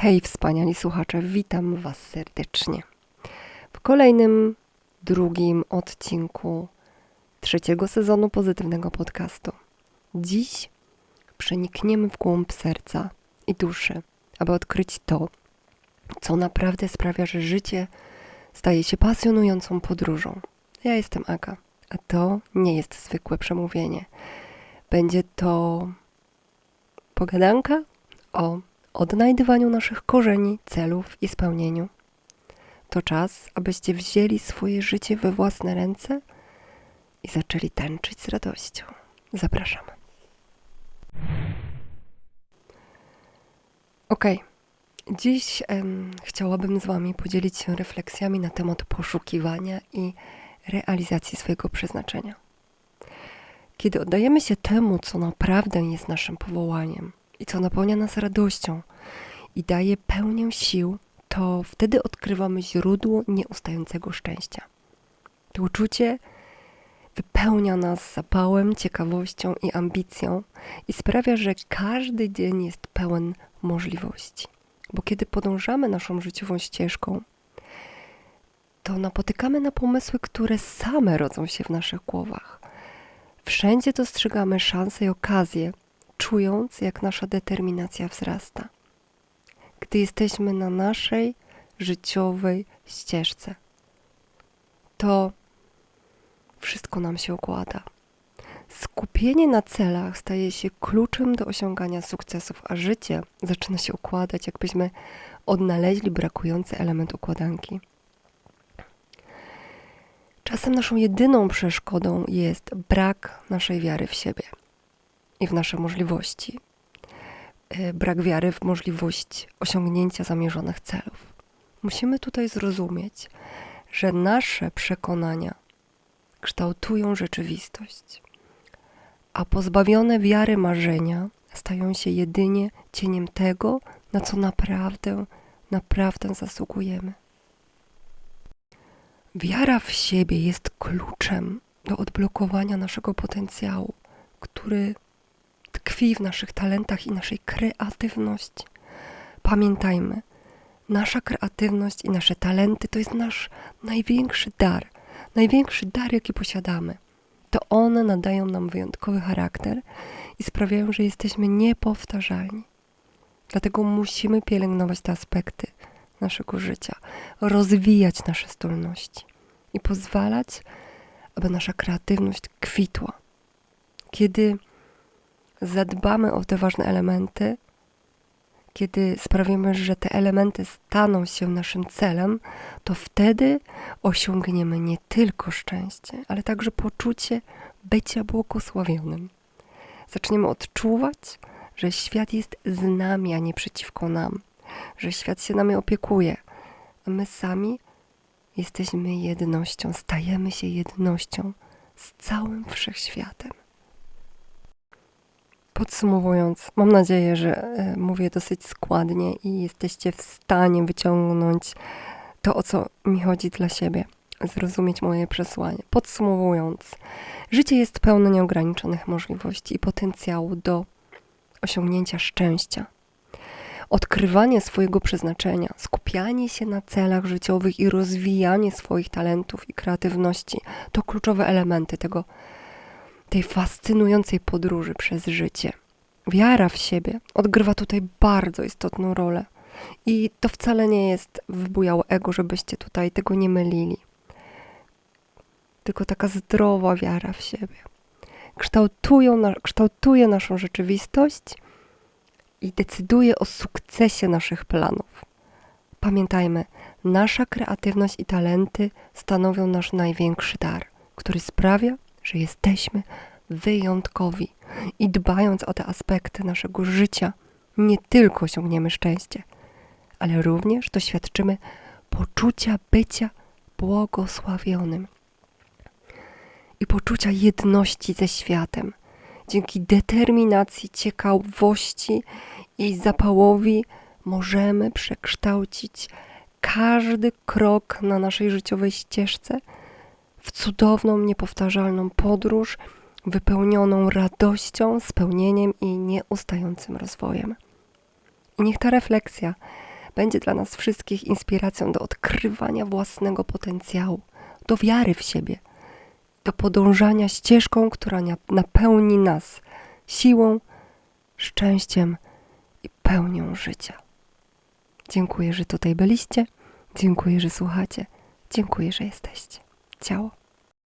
Hej, wspaniali słuchacze, witam Was serdecznie w kolejnym, drugim odcinku trzeciego sezonu pozytywnego podcastu. Dziś przenikniemy w głąb serca i duszy, aby odkryć to, co naprawdę sprawia, że życie staje się pasjonującą podróżą. Ja jestem Aga, a to nie jest zwykłe przemówienie. Będzie to pogadanka o odnajdywaniu naszych korzeni, celów i spełnieniu. To czas, abyście wzięli swoje życie we własne ręce i zaczęli tańczyć z radością. Zapraszam. Ok. Dziś em, chciałabym z Wami podzielić się refleksjami na temat poszukiwania i realizacji swojego przeznaczenia. Kiedy oddajemy się temu, co naprawdę jest naszym powołaniem i co napełnia nas radością i daje pełnię sił, to wtedy odkrywamy źródło nieustającego szczęścia. To uczucie wypełnia nas zapałem, ciekawością i ambicją i sprawia, że każdy dzień jest pełen możliwości. Bo kiedy podążamy naszą życiową ścieżką, to napotykamy na pomysły, które same rodzą się w naszych głowach. Wszędzie dostrzegamy szanse i okazje, czując, jak nasza determinacja wzrasta. Gdy jesteśmy na naszej życiowej ścieżce, to wszystko nam się układa. Skupienie na celach staje się kluczem do osiągania sukcesów, a życie zaczyna się układać, jakbyśmy odnaleźli brakujący element układanki. Czasem naszą jedyną przeszkodą jest brak naszej wiary w siebie i w nasze możliwości. E, brak wiary w możliwość osiągnięcia zamierzonych celów. Musimy tutaj zrozumieć, że nasze przekonania kształtują rzeczywistość, a pozbawione wiary marzenia stają się jedynie cieniem tego, na co naprawdę, naprawdę zasługujemy. Wiara w siebie jest kluczem do odblokowania naszego potencjału, który tkwi w naszych talentach i naszej kreatywności. Pamiętajmy, nasza kreatywność i nasze talenty to jest nasz największy dar, największy dar, jaki posiadamy. To one nadają nam wyjątkowy charakter i sprawiają, że jesteśmy niepowtarzalni. Dlatego musimy pielęgnować te aspekty naszego życia, rozwijać nasze zdolności i pozwalać, aby nasza kreatywność kwitła. Kiedy zadbamy o te ważne elementy, kiedy sprawimy, że te elementy staną się naszym celem, to wtedy osiągniemy nie tylko szczęście, ale także poczucie bycia błogosławionym. Zaczniemy odczuwać, że świat jest z nami, a nie przeciwko nam, że świat się nami opiekuje, a my sami jesteśmy jednością, stajemy się jednością z całym wszechświatem. Podsumowując, mam nadzieję, że e, mówię dosyć składnie i jesteście w stanie wyciągnąć to, o co mi chodzi dla siebie, zrozumieć moje przesłanie. Podsumowując, życie jest pełne nieograniczonych możliwości i potencjału do osiągnięcia szczęścia. Odkrywanie swojego przeznaczenia, skupianie się na celach życiowych i rozwijanie swoich talentów i kreatywności to kluczowe elementy tego tej fascynującej podróży przez życie. Wiara w siebie odgrywa tutaj bardzo istotną rolę. I to wcale nie jest wybujałe ego, żebyście tutaj tego nie mylili. Tylko taka zdrowa wiara w siebie. Kształtują, kształtuje naszą rzeczywistość i decyduje o sukcesie naszych planów. Pamiętajmy, nasza kreatywność i talenty stanowią nasz największy dar, który sprawia, że jesteśmy wyjątkowi i dbając o te aspekty naszego życia, nie tylko osiągniemy szczęście, ale również doświadczymy poczucia bycia błogosławionym i poczucia jedności ze światem. Dzięki determinacji, ciekawości i zapałowi możemy przekształcić każdy krok na naszej życiowej ścieżce w cudowną, niepowtarzalną podróż, wypełnioną radością, spełnieniem i nieustającym rozwojem. I niech ta refleksja będzie dla nas wszystkich inspiracją do odkrywania własnego potencjału, do wiary w siebie, do podążania ścieżką, która napełni nas siłą, szczęściem i pełnią życia. Dziękuję, że tutaj byliście. Dziękuję, że słuchacie. Dziękuję, że jesteście. Ciało.